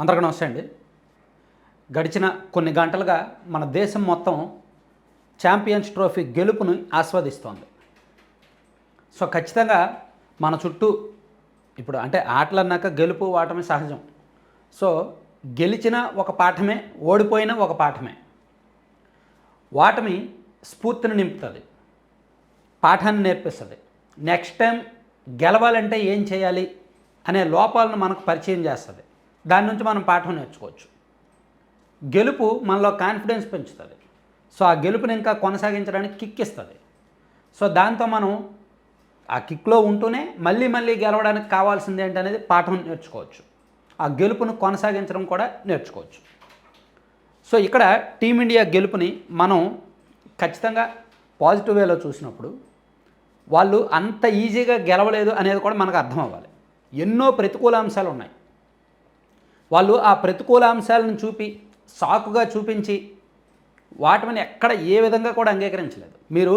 అందరికీ నమస్తే అండి. గడిచిన కొన్ని గంటలుగా మన దేశం మొత్తం ఛాంపియన్స్ ట్రోఫీ గెలుపును ఆస్వాదిస్తోంది. సో ఖచ్చితంగా మన చుట్టూ ఇప్పుడు అంటే ఆటలు అన్నాక గెలుపు ఓటమి సహజం. సో గెలిచిన ఒక పాఠమే ఓడిపోయిన ఒక పాఠమే. ఓటమి స్ఫూర్తిని నింపుతుంది. పాఠాన్ని నేర్పిస్తుంది. నెక్స్ట్ టైం గెలవాలంటే ఏం చేయాలి అనే లోపాలను మనకు పరిచయం చేస్తుంది. దాని నుంచి మనం పాఠం నేర్చుకోవచ్చు. గెలుపు మనలో కాన్ఫిడెన్స్ పెంచుతుంది. సో ఆ గెలుపుని ఇంకా కొనసాగించడానికి కిక్ ఇస్తుంది. సో దాంతో మనం ఆ కిక్లో ఉంటూనే మళ్ళీ మళ్ళీ గెలవడానికి కావాల్సింది ఏంటనేది పాఠం నేర్చుకోవచ్చు. ఆ గెలుపును కొనసాగించడం కూడా నేర్చుకోవచ్చు. సో ఇక్కడ టీమిండియా గెలుపుని మనం ఖచ్చితంగా పాజిటివ్ వేలో చూసినప్పుడు వాళ్ళు అంత ఈజీగా గెలవలేదు అనేది కూడా మనకు అర్థం అవ్వాలి. ఎన్నో ప్రతికూల అంశాలు ఉన్నాయి. వాళ్ళు ఆ ప్రతికూల అంశాలను చూపి సాకుగా చూపించి వాటిని ఎక్కడ ఏ విధంగా కూడా అంగీకరించలేదు. మీరు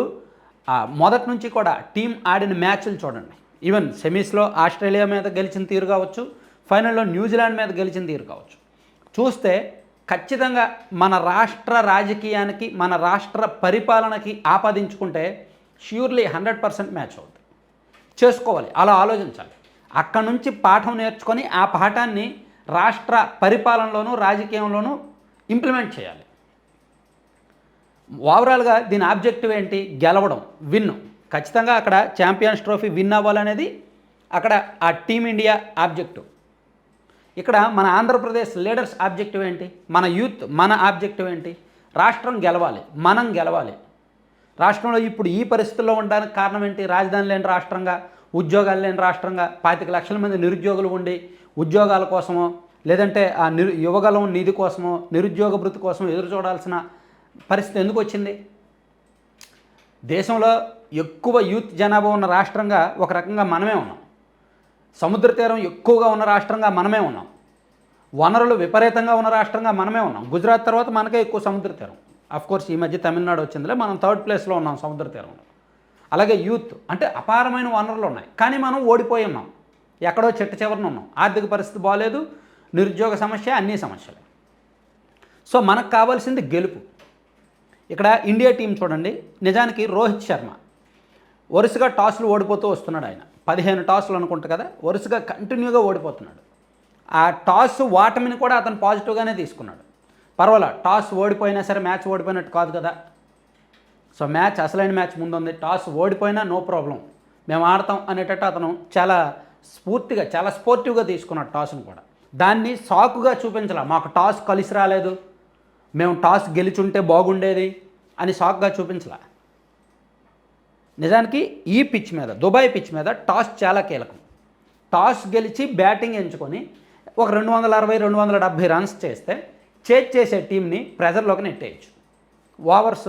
ఆ మొదటి నుంచి కూడా టీం ఆడిన మ్యాచ్లు చూడండి. ఈవెన్ సెమీస్లో ఆస్ట్రేలియా మీద గెలిచిన తీరు కావచ్చు ఫైనల్లో న్యూజిలాండ్ మీద గెలిచిన తీరు కావచ్చు. చూస్తే ఖచ్చితంగా మన రాష్ట్ర రాజకీయానికి మన రాష్ట్ర పరిపాలనకి ఆపాదించుకుంటే ష్యూర్లీ హండ్రెడ్ పర్సెంట్ మ్యాచ్ అవుతుంది చేసుకోవాలి అలా ఆలోచించాలి. అక్కడ నుంచి పాఠం నేర్చుకొని ఆ పాఠాన్ని రాష్ట్ర పరిపాలనలోనూ రాజకీయంలోనూ ఇంప్లిమెంట్ చేయాలి. ఓవరాల్గా దీని ఆబ్జెక్టివ్ ఏంటి? గెలవడం విన్. ఖచ్చితంగా అక్కడ ఛాంపియన్స్ ట్రోఫీ విన్ అవ్వాలనేది అక్కడ ఆ టీమిండియా ఆబ్జెక్టివ్. ఇక్కడ మన ఆంధ్రప్రదేశ్ లీడర్స్ ఆబ్జెక్టివ్ ఏంటి? మన యూత్ మన ఆబ్జెక్టివ్ ఏంటి? రాష్ట్రం గెలవాలి మనం గెలవాలి. రాష్ట్రంలో ఇప్పుడు ఈ పరిస్థితుల్లో ఉండడానికి కారణం ఏంటి? రాజధాని లేని రాష్ట్రంగా ఉద్యోగాలు లేని రాష్ట్రంగా పాతిక లక్షల మంది నిరుద్యోగులు ఉండి ఉద్యోగాల కోసమో లేదంటే ఆ నిరు యువగలం నిధి కోసమో నిరుద్యోగ భృతి కోసం ఎదురు చూడాల్సిన పరిస్థితి ఎందుకు వచ్చింది? దేశంలో ఎక్కువ యూత్ జనాభా ఉన్న రాష్ట్రంగా ఒక రకంగా మనమే ఉన్నాం. సముద్ర తీరం ఎక్కువగా ఉన్న రాష్ట్రంగా మనమే ఉన్నాం. వనరులు విపరీతంగా ఉన్న రాష్ట్రంగా మనమే ఉన్నాం. గుజరాత్ తర్వాత మనకే ఎక్కువ సముద్ర తీరం. కోర్స్ ఈ మధ్య తమిళనాడు వచ్చిందిలే మనం థర్డ్ ప్లేస్లో ఉన్నాం సముద్ర తీరంలో. అలాగే యూత్ అంటే అపారమైన వనరులు ఉన్నాయి. కానీ మనం ఓడిపోయి ఉన్నాం. ఎక్కడో చెట్టు చివరన ఉన్నాం. ఆర్థిక పరిస్థితి బాగాలేదు నిరుద్యోగ సమస్య అన్ని సమస్యలు. సో మనకు కావాల్సింది గెలుపు. ఇక్కడ ఇండియా టీం చూడండి. నిజానికి రోహిత్ శర్మ వరుసగా టాస్లు ఓడిపోతూ వస్తున్నాడు ఆయన. పదిహేను టాస్లు అనుకుంటా కదా వరుసగా కంటిన్యూగా ఓడిపోతున్నాడు. ఆ టాస్ ఓటమిని కూడా అతను పాజిటివ్గానే తీసుకున్నాడు. పర్వాలా టాస్ ఓడిపోయినా సరే మ్యాచ్ ఓడిపోయినట్టు కాదు కదా. సో మ్యాచ్ అసలైన మ్యాచ్ ముందుంది. టాస్ ఓడిపోయినా నో ప్రాబ్లం. మేము ఆడతాం అనేటట్టు అతను చాలా స్ఫూర్తిగా చాలా స్పోర్టివ్గా తీసుకున్నాడు టాస్ను కూడా. దాన్ని సాకుగా చూపించాల. మాకు టాస్ కలిసి రాలేదు. మేము టాస్ గెలిచుంటే బాగుండేది అని సాకుగా చూపించాల. నిజానికి ఈ పిచ్ మీద దుబాయ్ పిచ్ మీద టాస్ చాలా కీలకం. టాస్ గెలిచి బ్యాటింగ్ ఎంచుకొని ఒక రెండు వందల అరవై రెండు వందల డెబ్భై రన్స్ చేస్తే చేజ్ చేసే టీంని ప్రెజర్లోకి నెట్టేయచ్చు. ఓవర్స్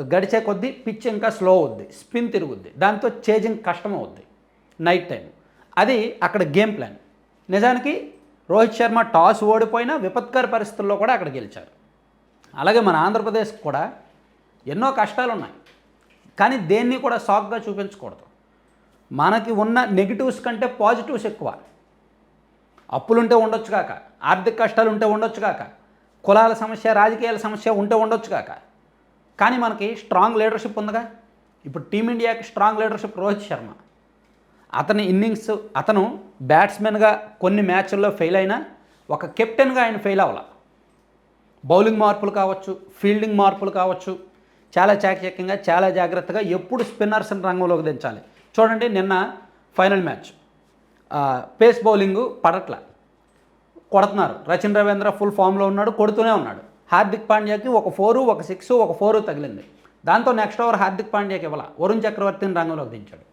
గడిచే కొద్దీ పిచ్ ఇంకా స్లో అవుద్ది స్పిన్ తిరుగుద్ది. దాంతో చేజింగ్ కష్టం అవుద్ది. Night time. అది అక్కడ గేమ్ ప్లాన్. నిజానికి రోహిత్ శర్మ టాస్ ఓడిపోయినా విపత్కర పరిస్థితుల్లో కూడా అక్కడ గెలిచారు. అలాగే మన ఆంధ్రప్రదేశ్ కూడా ఎన్నో కష్టాలు ఉన్నాయి కానీ దేన్ని కూడా సాక్గా చూపించకూడదు. మనకి ఉన్న నెగిటివ్స్ కంటే పాజిటివ్స్ ఎక్కువ. అప్పులుంటే ఉండొచ్చు కాక ఆర్థిక కష్టాలు ఉంటే ఉండొచ్చు కాక కులాల సమస్య రాజకీయాల సమస్య ఉంటే ఉండొచ్చు కాక. కానీ మనకి స్ట్రాంగ్ లీడర్షిప్ ఉందిగా. ఇప్పుడు టీమిండియాకి స్ట్రాంగ్ లీడర్షిప్ రోహిత్ శర్మ. అతని ఇన్నింగ్స్ అతను బ్యాట్స్మెన్గా కొన్ని మ్యాచ్ల్లో ఫెయిల్ అయినా ఒక కెప్టెన్గా ఆయన ఫెయిల్ అవ్వాల. బౌలింగ్ మార్పులు కావచ్చు ఫీల్డింగ్ మార్పులు కావచ్చు చాలా చాకచక్యంగా చాలా జాగ్రత్తగా ఎప్పుడు స్పిన్నర్స్ని రంగంలోకి దించాలి. చూడండి నిన్న ఫైనల్ మ్యాచ్ పేస్ బౌలింగ్ పడట్ల. కొడుతున్నారు. రచిన్ రవీంద్ర ఫుల్ ఫామ్లో ఉన్నాడు కొడుతూనే ఉన్నాడు. హార్దిక్ పాండ్యాకి ఒక ఫోరు ఒక సిక్స్ ఒక ఫోరు తగిలింది. దాంతో నెక్స్ట్ ఓవర్ హార్దిక్ పాండ్యాకి ఇవ్వాల. వరుణ్ చక్రవర్తిని రంగంలోకి దించాడు.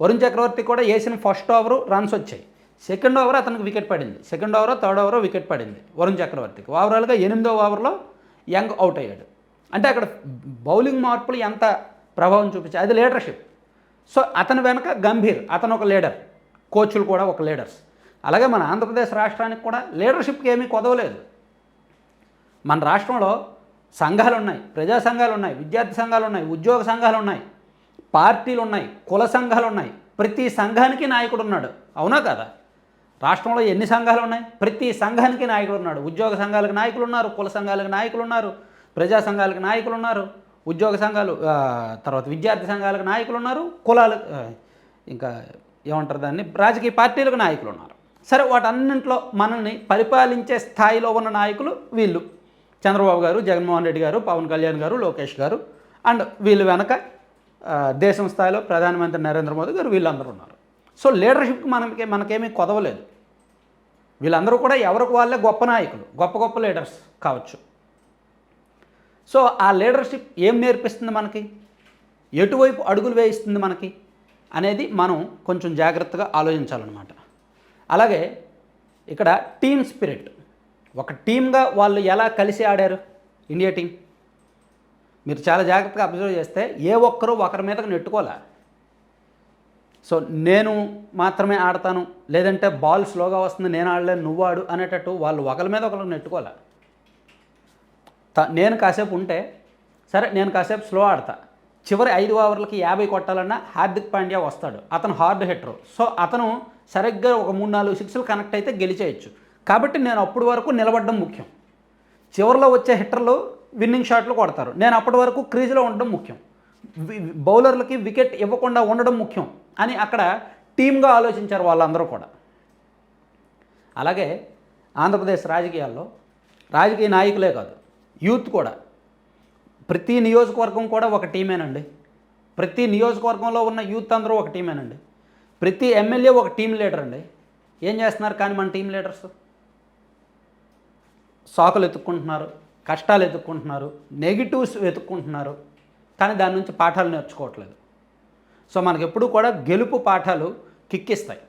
వరుణ్ చక్రవర్తి కూడా వేసిన ఫస్ట్ ఓవర్ రన్స్ వచ్చాయి. సెకండ్ ఓవర్ అతనికి వికెట్ పడింది. Second over third over wicket పడింది వరుణ్ చక్రవర్తికి. ఓవరాల్గా ఎనిమిదో ఓవర్లో యంగ్ అవుట్ అయ్యాడు. అంటే అక్కడ బౌలింగ్ మార్పులు ఎంత ప్రభావం చూపించాయి? అది లీడర్షిప్. సో అతని వెనక గంభీర్ అతను ఒక లీడర్. కోచ్లు కూడా ఒక లీడర్స్. అలాగే మన ఆంధ్రప్రదేశ్ రాష్ట్రానికి కూడా లీడర్షిప్కి ఏమీ కొదవలేదు. మన రాష్ట్రంలో సంఘాలు ఉన్నాయి ప్రజా సంఘాలు ఉన్నాయి విద్యార్థి సంఘాలు ఉన్నాయి ఉద్యోగ సంఘాలు ఉన్నాయి పార్టీలు ఉన్నాయి కుల సంఘాలు ఉన్నాయి ప్రతి సంఘానికి నాయకుడు ఉన్నాడు అవునా కదా? రాష్ట్రంలో ఎన్ని సంఘాలు ఉన్నాయి ప్రతి సంఘానికి నాయకుడు ఉన్నాడు ఉద్యోగ సంఘాలకు నాయకులు ఉన్నారు కుల సంఘాలకు నాయకులు ఉన్నారు ప్రజా సంఘాలకు నాయకులు ఉన్నారు ఉద్యోగ సంఘాలు తర్వాత విద్యార్థి సంఘాలకు నాయకులు ఉన్నారు కులాలు ఇంకా ఏమంటారు దాన్ని? రాజకీయ పార్టీలకు నాయకులు ఉన్నారు సరే వాటన్నింటిలో మనల్ని పరిపాలించే స్థాయిలో ఉన్న నాయకులు వీళ్ళు. చంద్రబాబు గారు జగన్మోహన్ రెడ్డి గారు పవన్ కళ్యాణ్ గారు లోకేష్ గారు. అండ్ వీళ్ళు వెనక దేశం స్థాయిలో ప్రధానమంత్రి నరేంద్ర మోదీ గారు వీళ్ళందరూ ఉన్నారు. సో లీడర్షిప్కి మనకి మనకేమీ కొదవలేదు. వీళ్ళందరూ కూడా ఎవరికి వాళ్ళే గొప్ప నాయకులు గొప్ప గొప్ప లీడర్స్ కావచ్చు. సో ఆ లీడర్షిప్ ఏం నేర్పిస్తుంది మనకి? ఎటువైపు అడుగులు వేయిస్తుంది మనకి? అనేది మనం కొంచెం జాగ్రత్తగా ఆలోచించాలన్నమాట. అలాగే ఇక్కడ టీమ్ స్పిరిట్ ఒక టీమ్గా వాళ్ళు ఎలా కలిసి ఆడారు? ఇండియా టీం మీరు చాలా జాగ్రత్తగా అబ్జర్వ్ చేస్తే ఏ ఒక్కరూ ఒకరి మీదకి నెట్టుకోలే. సో నేను మాత్రమే ఆడతాను లేదంటే బాల్ స్లోగా వస్తుంది నేను ఆడలేను నువ్వు ఆడు అనేటట్టు వాళ్ళు ఒకరి మీద ఒకరు నెట్టుకోలే. త- నేను కాసేపు ఉంటే సరే నేను కాసేపు స్లో ఆడతా. చివరి ఐదు ఓవర్లకి యాభై కొట్టాలన్నా హార్దిక్ పాండ్యా వస్తాడు. అతను హార్డ్ హిట్టరు సో అతను సరిగ్గా ఒక మూడు నాలుగు సిక్స్లు కనెక్ట్ అయితే గెలిచేయచ్చు. కాబట్టి నేను అప్పటి వరకు నిలబడడం ముఖ్యం. చివరిలో వచ్చే హిట్టర్లు విన్నింగ్ షాట్లు కొడతారు. నేను అప్పటి వరకు క్రీజ్లో ఉండడం ముఖ్యం. వి- బౌలర్లకి వికెట్ ఇవ్వకుండా ఉండడం ముఖ్యం అని అక్కడ టీమ్గా ఆలోచించారు వాళ్ళందరూ కూడా. అలాగే ఆంధ్రప్రదేశ్ రాజకీయాల్లో రాజకీయ నాయకులే కాదు యూత్ కూడా. ప్రతి నియోజకవర్గం కూడా ఒక టీమేనండి. ప్రతి నియోజకవర్గంలో ఉన్న యూత్ అందరూ ఒక టీమేనండి. ప్రతి ఎమ్మెల్యే ఒక టీం లీడర్ అండి. ఏం చేస్తున్నారు కానీ మన టీం లీడర్స్? సాకులు ఎత్తుక్కుంటున్నారు. కష్టాలు ఎత్తుక్కుంటున్నారు నెగిటివ్స్ వెతుక్కుంటున్నారు కానీ దాని నుంచి పాఠాలు నేర్చుకోవట్లేదు. సో మనకి ఎప్పుడు కూడా గెలుపు పాఠాలు కిక్కిస్తాయి.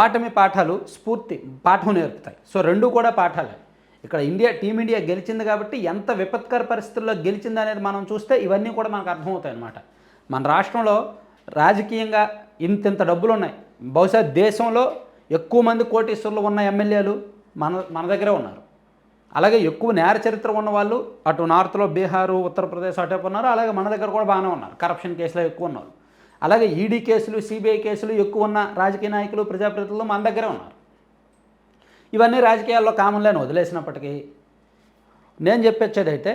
ఓటమి పాఠాలు స్ఫూర్తి పాఠం నేర్పుతాయి. సో రెండు కూడా పాఠాలే. ఇక్కడ ఇండియా టీమిండియా గెలిచింది కాబట్టి ఎంత విపత్కర పరిస్థితుల్లో గెలిచింది అనేది మనం చూస్తే ఇవన్నీ కూడా మనకు అర్థమవుతాయి అన్నమాట. మన రాష్ట్రంలో రాజకీయంగా ఇంతింత డబ్బులు ఉన్నాయి. బహుశా దేశంలో ఎక్కువ మంది కోటీశ్వరులు ఉన్న ఎమ్మెల్యేలు మన మన దగ్గరే ఉన్నారు. అలాగే ఎక్కువ నేర చరిత్ర ఉన్న వాళ్ళు అటు నార్త్లో బీహారు ఉత్తరప్రదేశ్ అటే ఉన్నారు అలాగే మన దగ్గర కూడా బాగానే ఉన్నారు. కరప్షన్ కేసులో ఎక్కువ ఉన్నారు అలాగే ఈడీ కేసులు సిబిఐ కేసులు ఎక్కువ ఉన్న రాజకీయ నాయకులు ప్రజాప్రతినిధులు మన దగ్గరే ఉన్నారు. ఇవన్నీ రాజకీయాల్లో కామన్లేని వదిలేసినప్పటికీ నేను చెప్పొచ్చేది అయితే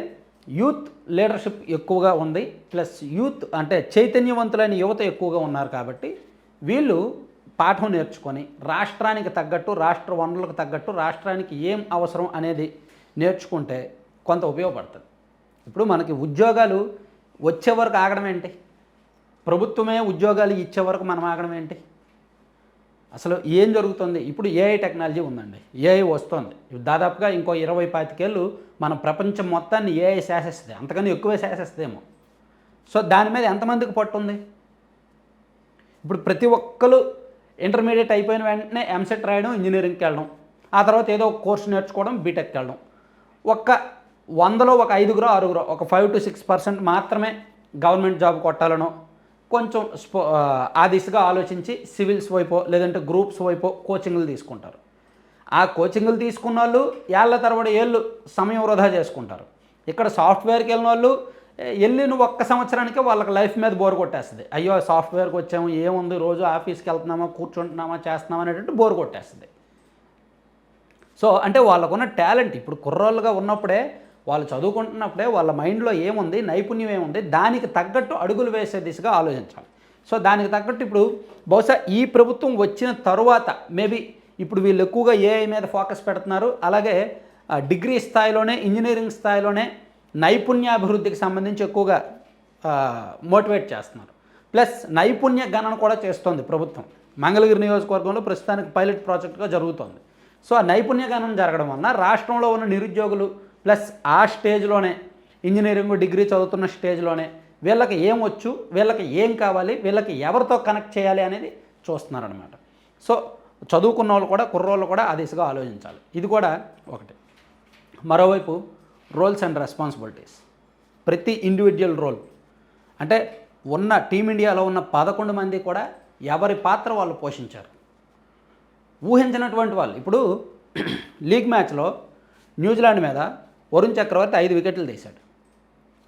యూత్ లీడర్షిప్ ఎక్కువగా ఉంది ప్లస్ యూత్ అంటే చైతన్యవంతులైన యువత ఎక్కువగా ఉన్నారు కాబట్టి వీళ్ళు పాఠం నేర్చుకొని రాష్ట్రానికి తగ్గట్టు రాష్ట్ర వనరులకు తగ్గట్టు రాష్ట్రానికి ఏం అవసరం అనేది నేర్చుకుంటే కొంత ఉపయోగపడుతుంది. ఇప్పుడు మనకి ఉద్యోగాలు వచ్చే వరకు ఆగడం ఏంటి? ప్రభుత్వమే ఉద్యోగాలు ఇచ్చే వరకు మనం ఆగడం ఏంటి? అసలు ఏం జరుగుతుంది? ఇప్పుడు ఏఐ టెక్నాలజీ ఉందండి. ఏఐ వస్తుంది. దాదాపుగా ఇంకో ఇరవై పాతికేళ్ళు మన ప్రపంచం మొత్తాన్ని ఏఐ శాసిస్తుంది అంతకన్నా ఎక్కువే శాసిస్తుందేమో సో దాని మీద ఎంతమందికి పట్టుంది ఇప్పుడు ప్రతి ఒక్కరు ఇంటర్మీడియట్ అయిపోయిన వెంటనే ఎంసెట్ రాయడం ఇంజనీరింగ్కి వెళ్ళడం ఆ తర్వాత ఏదో ఒక కోర్సు నేర్చుకోవడం బీటెక్కి వెళ్ళడం. ఒక్క వందలో ఒక ఐదుగురో ఆరుగురో ఒక ఫైవ్ టు సిక్స్ పర్సెంట్ మాత్రమే గవర్నమెంట్ జాబ్ కొట్టాలనో కొంచెం స్పో ఆ, దిశగా ఆలోచించి సివిల్స్ వైపో లేదంటే గ్రూప్స్ వైపో కోచింగ్లు తీసుకుంటారు. ఆ కోచింగ్లు తీసుకున్న వాళ్ళు ఏళ్ళ తరబడి ఏళ్ళు సమయం వృధా చేసుకుంటారు. ఇక్కడ సాఫ్ట్వేర్కి వెళ్ళిన వాళ్ళు ఏ, వెళ్ళిన ఒక్క సంవత్సరానికి వాళ్ళకి లైఫ్ మీద బోర్ కొట్టేస్తుంది. అయ్యో సాఫ్ట్వేర్కి వచ్చాము ఏముంది రోజు ఆఫీస్కి వెళ్తున్నామా కూర్చుంటున్నామా చేస్తున్నామా అనేటట్టు బోర్ కొట్టేస్తుంది. సో అంటే వాళ్ళకున్న టాలెంట్ ఇప్పుడు కుర్రోళ్ళుగా ఉన్నప్పుడే వాళ్ళు చదువుకుంటున్నప్పుడే వాళ్ళ మైండ్లో ఏముంది నైపుణ్యం ఏముంది దానికి తగ్గట్టు అడుగులు వేసే దిశగా ఆలోచించాలి. సో దానికి తగ్గట్టు ఇప్పుడు బహుశా ఈ ప్రభుత్వం వచ్చిన తరువాత మేబీ ఇప్పుడు వీళ్ళు ఎక్కువగా ఏఐ మీద ఫోకస్ పెడుతున్నారు. అలాగే డిగ్రీ స్థాయిలోనే ఇంజనీరింగ్ స్థాయిలోనే నైపుణ్యాభివృద్ధికి సంబంధించి ఎక్కువగా మోటివేట్ చేస్తున్నారు. ప్లస్ నైపుణ్య గణన కూడా చేస్తోంది ప్రభుత్వం. మంగళగిరి నియోజకవర్గంలో ప్రస్తుతానికి పైలట్ ప్రాజెక్టుగా జరుగుతోంది. సో ఆ నైపుణ్యగానం జరగడం వలన రాష్ట్రంలో ఉన్న నిరుద్యోగులు ప్లస్ ఆ స్టేజ్లోనే ఇంజనీరింగ్ డిగ్రీ చదువుతున్న స్టేజ్లోనే వీళ్ళకి ఏం వచ్చు వీళ్ళకి ఏం కావాలి వీళ్ళకి ఎవరితో కనెక్ట్ చేయాలి అనేది చూస్తున్నారనమాట సో చదువుకున్న వాళ్ళు కూడా కుర్రోళ్ళు కూడా ఆ దిశగా ఆలోచించాలి. ఇది కూడా ఒకటి. మరోవైపు రోల్స్ అండ్ రెస్పాన్సిబిలిటీస్. ప్రతి ఇండివిజువల్ రోల్. అంటే ఉన్న టీమిండియాలో ఉన్న పదకొండు మంది కూడా ఎవరి పాత్ర వాళ్ళు పోషించారు? ఊహించినటువంటి వాళ్ళు. ఇప్పుడు లీగ్ మ్యాచ్లో న్యూజిలాండ్ మీద వరుణ్ చక్రవర్తి ఐదు వికెట్లు తీశాడు.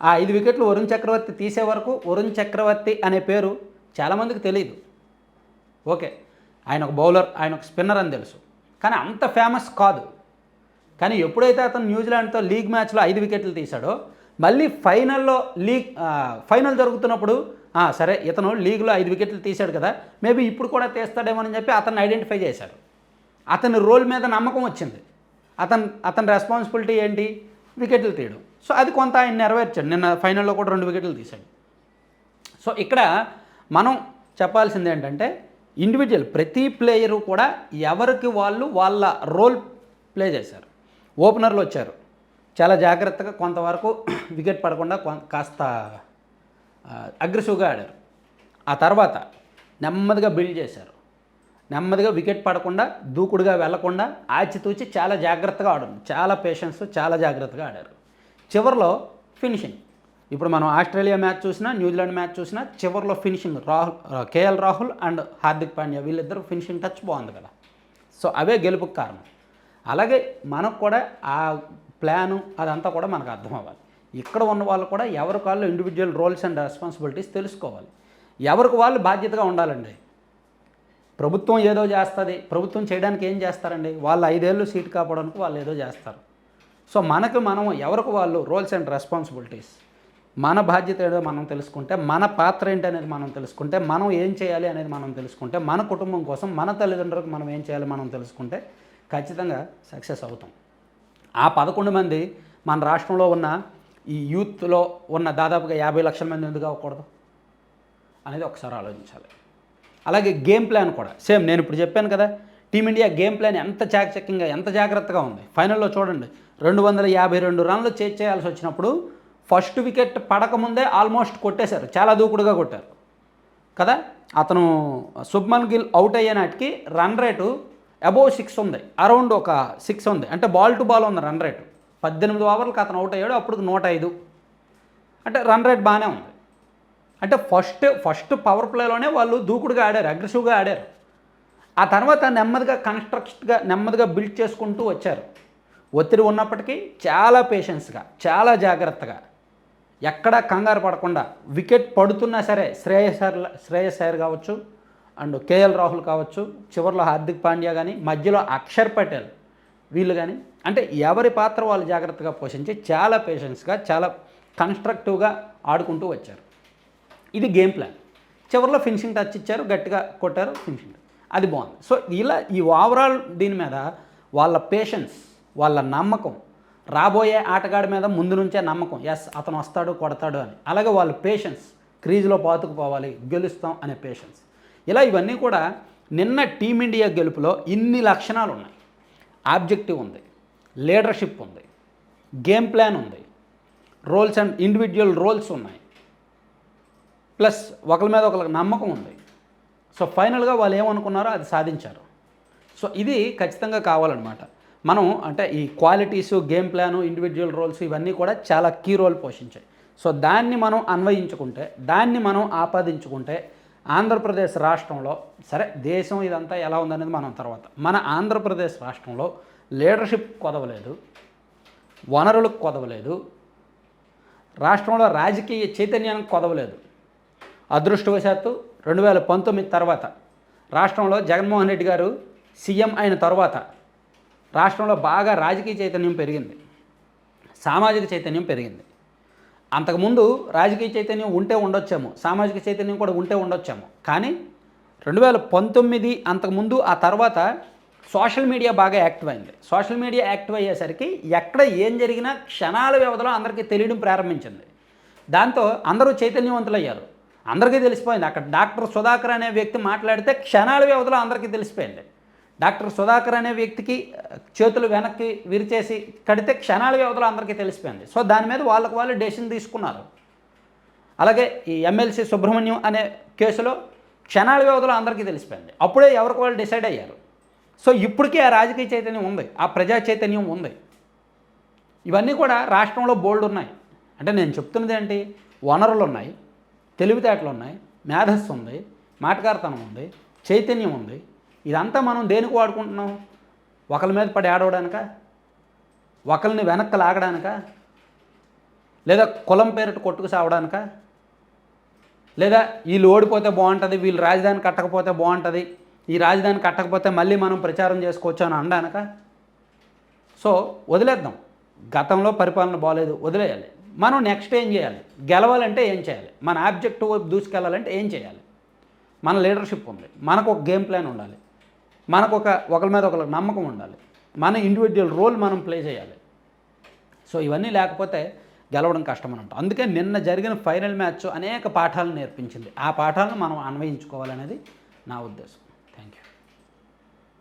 ఆ ఐదు వికెట్లు వరుణ్ చక్రవర్తి తీసే వరకు వరుణ్ చక్రవర్తి అనే పేరు చాలామందికి తెలియదు ఓకే ఆయన ఒక బౌలర్ ఆయన ఒక స్పిన్నర్ అని తెలుసు. కానీ అంత ఫేమస్ కాదు. కానీ ఎప్పుడైతే అతను న్యూజిలాండ్తో లీగ్ మ్యాచ్లో ఐదు వికెట్లు తీశాడో మళ్ళీ ఫైనల్లో లీగ్ ఫైనల్ జరుగుతున్నప్పుడు సరే ఇతను లీగ్లో ఐదు వికెట్లు తీశాడు కదా మేబీ ఇప్పుడు కూడా తీస్తాడేమో అని చెప్పి అతన్ని ఐడెంటిఫై చేశారు. అతని రోల్ మీద నమ్మకం వచ్చింది. అతను అతని రెస్పాన్సిబిలిటీ ఏంటి? వికెట్లు తీయడం. సో అది కొంత ఆయన నెరవేర్చాడు. నిన్న ఫైనల్లో కూడా రెండు వికెట్లు తీశాడు. సో ఇక్కడ మనం చెప్పాల్సింది ఏంటంటే ఇండివిజువల్ ప్రతి ప్లేయరు కూడా ఎవరికి వాళ్ళు వాళ్ళ రోల్ ప్లే చేశారు. ఓపెనర్లు వచ్చారు. చాలా జాగ్రత్తగా కొంతవరకు వికెట్ పడకుండా కాస్త అగ్రెసివ్గా ఆడారు. ఆ తర్వాత నెమ్మదిగా బిల్డ్ చేశారు. నెమ్మదిగా వికెట్ పడకుండా దూకుడుగా వెళ్ళకుండా ఆచితూచి చాలా జాగ్రత్తగా ఆడారు. చాలా పేషెన్స్ చాలా జాగ్రత్తగా ఆడారు. చివరిలో ఫినిషింగ్ ఇప్పుడు మనం ఆస్ట్రేలియా మ్యాచ్ చూసినా న్యూజిలాండ్ మ్యాచ్ చూసినా చివరిలో finishing Rahul K L Rahul and Hardik Pandya వీళ్ళిద్దరు ఫినిషింగ్ టచ్ బాగుంది కదా. సో అవే గెలుపుకు కారణం. అలాగే మనకు కూడా ఆ ప్లాను అదంతా కూడా మనకు అర్థం అవ్వాలి. ఇక్కడ ఉన్న వాళ్ళు కూడా ఎవరికి వాళ్ళు ఇండివిజువల్ రోల్స్ అండ్ రెస్పాన్సిబిలిటీస్ తెలుసుకోవాలి. ఎవరికి వాళ్ళు బాధ్యతగా ఉండాలండి? ప్రభుత్వం ఏదో చేస్తుంది. ప్రభుత్వం చేయడానికి ఏం చేస్తారండి? వాళ్ళు ఐదేళ్ళు సీట్ కాపాడడానికి వాళ్ళు ఏదో చేస్తారు. సో మనకు మనం ఎవరికి వాళ్ళు రోల్స్ అండ్ రెస్పాన్సిబిలిటీస్? మన బాధ్యత ఏదో మనం తెలుసుకుంటే మన పాత్ర ఏంటి అనేది మనం తెలుసుకుంటే మనం ఏం చేయాలి అనేది మనం తెలుసుకుంటే మన కుటుంబం కోసం మన తల్లిదండ్రులకు మనం ఏం చేయాలి మనం తెలుసుకుంటే ఖచ్చితంగా సక్సెస్ అవుతాం. ఆ పదకొండు మంది మన రాష్ట్రంలో ఉన్న ఈ యూత్లో ఉన్న దాదాపుగా యాభై లక్షల మంది ఎందుకు అవ్వకూడదు అనేది ఒకసారి ఆలోచించాలి. అలాగే గేమ్ ప్లాన్ కూడా. సేమ్ నేను ఇప్పుడు చెప్పాను కదా టీమిండియా గేమ్ ప్లాన్ ఎంత చాకచక్యంగా ఎంత జాగ్రత్తగా ఉంది. ఫైనల్లో చూడండి రెండు వందల యాభై రెండు రన్లు చేజ్ చేయాల్సి వచ్చినప్పుడు ఫస్ట్ వికెట్ పడకముందే ఆల్మోస్ట్ కొట్టేశారు. చాలా దూకుడుగా కొట్టారు. కదా? అతను శుభ్మన్ గిల్ అవుట్ అయ్యే నాటికి రన్ రేటు అబోవ్ సిక్స్ ఉంది. అరౌండ్ ఒక సిక్స్ ఉంది. అంటే బాల్ టు బాల్ ఉంది రన్ రేటు. పద్దెనిమిది ఓవర్లకు అతను అవుట్ అయ్యాడు అప్పుడు నూట ఐదు. అంటే రన్ రేట్ బాగానే ఉంది. అంటే ఫస్ట్ ఫస్ట్ పవర్ ప్లేలోనే వాళ్ళు దూకుడుగా ఆడారు అగ్రెసివ్గా ఆడారు. ఆ తర్వాత నెమ్మదిగా కన్స్ట్రక్ట్గా నెమ్మదిగా బిల్డ్ చేసుకుంటూ వచ్చారు. ఒత్తిడి ఉన్నప్పటికీ చాలా పేషెన్స్గా చాలా జాగ్రత్తగా ఎక్కడా కంగారు పడకుండా వికెట్ పడుతున్నా సరే శ్రేయస్ అయ్యర్ శ్రేయస్ అయ్యర్ కావచ్చు అండ్ కేఎల్ రాహుల్ కావచ్చు చివరిలో హార్దిక్ పాండ్యా కానీ మధ్యలో అక్షర్ పటేల్ వీళ్ళు కానీ అంటే ఎవరి పాత్ర వాళ్ళు జాగ్రత్తగా పోషించి చాలా పేషెన్స్గా చాలా కన్స్ట్రక్టివ్గా ఆడుకుంటూ వచ్చారు. ఇది గేమ్ ప్లాన్. చివరిలో ఫినిషింగ్ టచ్ ఇచ్చారు గట్టిగా కొట్టారు ఫినిషింగ్ అది బాగుంది. సో ఇలా ఈ ఓవరాల్ దీని మీద వాళ్ళ పేషెన్స్ వాళ్ళ నమ్మకం రాబోయే ఆటగాడి మీద ముందు నుంచే నమ్మకం. ఎస్ అతను వస్తాడు కొడతాడు అని. అలాగే వాళ్ళ పేషెన్స్ క్రీజ్లో పాతుకుపోవాలి గెలుస్తాం అనే పేషెన్స్ ఇలా ఇవన్నీ కూడా నిన్న టీమిండియా గెలుపులో ఇన్ని లక్షణాలు ఉన్నాయి. ఆబ్జెక్టివ్ ఉంది లీడర్షిప్ ఉంది గేమ్ ప్లాన్ ఉంది రోల్స్ అండ్ ఇండివిజువల్ రోల్స్ ఉన్నాయి. ప్లస్ ఒకరి మీద ఒకరికి నమ్మకం ఉంది. సో ఫైనల్గా వాళ్ళు ఏమనుకున్నారో అది సాధించారు. సో ఇది ఖచ్చితంగా కావాలన్నమాట. మనం అంటే ఈ qualities game plan individual roles ఇవన్నీ కూడా చాలా కీ రోల్ పోషించాయి. సో దాన్ని మనం అన్వయించుకుంటే దాన్ని మనం ఆపాదించుకుంటే ఆంధ్రప్రదేశ్ రాష్ట్రంలో సరే దేశం ఇదంతా ఎలా ఉందనేది మనం తర్వాత. మన ఆంధ్రప్రదేశ్ రాష్ట్రంలో లీడర్షిప్ కొదవలేదు. వనరులకు కొదవలేదు. రాష్ట్రంలో రాజకీయ చైతన్యానికి కొదవలేదు. అదృష్టవశాత్తు రెండు వేల పంతొమ్మిది తర్వాత రాష్ట్రంలో జగన్మోహన్ రెడ్డి గారు సీఎం అయిన తర్వాత రాష్ట్రంలో బాగా రాజకీయ చైతన్యం పెరిగింది. సామాజిక చైతన్యం పెరిగింది. అంతకుముందు రాజకీయ చైతన్యం ఉంటే ఉండొచ్చాము సామాజిక చైతన్యం కూడా ఉంటే ఉండొచ్చాము. కానీ రెండు వేల పంతొమ్మిది అంతకుముందు ఆ తర్వాత సోషల్ మీడియా బాగా యాక్టివ్ అయింది. సోషల్ మీడియా యాక్టివ్ అయ్యేసరికి ఎక్కడ ఏం జరిగినా క్షణాల వ్యవధిలో అందరికీ తెలియడం ప్రారంభించింది. దాంతో అందరూ చైతన్యవంతులయ్యారు. అందరికీ తెలిసిపోయింది. అక్కడ డాక్టర్ సుధాకర్ అనే వ్యక్తి మాట్లాడితే క్షణాల వ్యవధిలో అందరికీ తెలిసిపోయింది. డాక్టర్ సుధాకర్ అనే వ్యక్తికి చేతులు వెనక్కి విరిచేసి కడితే క్షణాల వ్యవధిలో అందరికీ తెలిసిపోయింది. సో దాని మీద వాళ్ళకి వాళ్ళు డెసిషన్ తీసుకున్నారు. అలాగే ఈ ఎమ్మెల్సీ సుబ్రహ్మణ్యం అనే కేసులో క్షణాల వ్యవధిలో అందరికీ తెలిసిపోయింది. అప్పుడే ఎవరికి వాళ్ళు డిసైడ్ అయ్యారు. సో ఇప్పటికీ ఆ రాజకీయ చైతన్యం ఉంది. ఆ ప్రజా చైతన్యం ఉంది. ఇవన్నీ కూడా రాష్ట్రంలో బోల్డ్ ఉన్నాయి. అంటే నేను చెప్తున్నది ఏంటి? వనరులు ఉన్నాయి. తెలివితేటలు ఉన్నాయి మేధస్సు ఉంది మాటకారతనం ఉంది చైతన్యం ఉంది. ఇదంతా మనం దేనికి వాడుకుంటున్నాం? ఒకరి మీద పడి ఆడవడానిక ఒకరిని వెనక్కి లాగడానిక? లేదా కులం పేరిట కొట్టుకు సావడానిక? లేదా వీళ్ళు ఓడిపోతే బాగుంటుంది వీళ్ళు రాజధాని కట్టకపోతే బాగుంటుంది ఈ రాజధాని కట్టకపోతే మళ్ళీ మనం ప్రచారం చేసుకోవచ్చు అని అనడానిక? సో వదిలేద్దాం. గతంలో పరిపాలన బాగాలేదు వదిలేయాలి. మనం నెక్స్ట్ ఏం చేయాలి? గెలవాలంటే ఏం చేయాలి? మన ఆబ్జెక్టివ్ వైపు దూసుకెళ్ళాలంటే ఏం చేయాలి? మన లీడర్షిప్ ఉంది మనకు ఒక గేమ్ ప్లాన్ ఉండాలి. మనకు ఒక ఒకరి మీద ఒకరికి నమ్మకం ఉండాలి. మన ఇండివిజువల్ రోల్ మనం ప్లే చేయాలి. సో ఇవన్నీ లేకపోతే గెలవడం కష్టం అని అంటాం అందుకే నిన్న జరిగిన ఫైనల్ మ్యాచ్ అనేక పాఠాలు నేర్పించింది. ఆ పాఠాలను మనం అన్వయించుకోవాలనేది నా ఉద్దేశం.